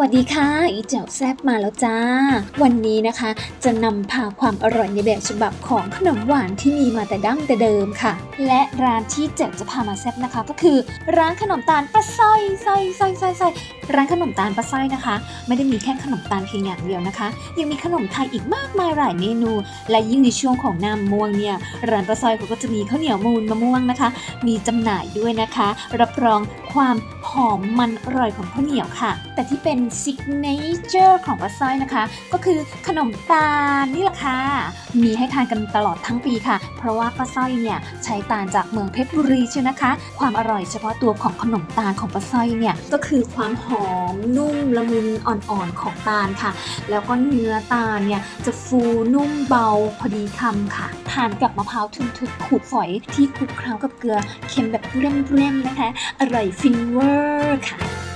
วัสดีค่ะ อีเจ้าแซบมาแล้วจ้า วันนี้นะคะ จะนำพาความอร่อยในแบบฉบับของขนมหวานที่มีมาแต่ดั้งแต่เดิมค่ะ และร้านที่เจ๋วจะพามาแซบนะคะ ก็คือ ร้านขนมตาลปลาสร้อยสร้อยสร้อยสร้อย ร้านขนมตาลป้าสร้อยนะคะ ไม่ได้มีแค่ขนมตาลเพียงอย่างเดียวนะคะ ยังมีขนมไทยอีกมากมายหลายเมนู และยิ่งในช่วงของน้ำม่วงเนี่ยร้านป้าสร้อยเขาก็จะมีข้าวเหนียวมูนมะม่วงนะคะ มีจำหน่ายด้วยนะคะ รับรองความหอมมันอร่อยของข้าวเหนียวค่ะ แต่ที่เป็นซิกเนเจอร์ของป้าสร้อยนะคะ ก็คือขนมตาลนี่แหละค่ะมีให้ทานกันตลอดทั้งปีค่ะ เพราะว่าป้าสร้อยเนี่ยใช้ตาลจากเมืองเพชรบุรีใช่นะคะ ความอร่อยเฉพาะตัวของขนมตาลของป้าสร้อยเนี่ยก็คือความหอมนุ่มละมุนอ่อนๆของตาลค่ะ แล้วก็เนื้อตาลเนี่ยจะฟูนุ่มเบาพอดีคำค่ะ ทานกับมะพร้าวทึบๆขูดฝอยที่คลุกเคล้ากับเกลือเค็มแบบเรื่มๆนะคะ อร่อยฟินเวอร์ค่ะ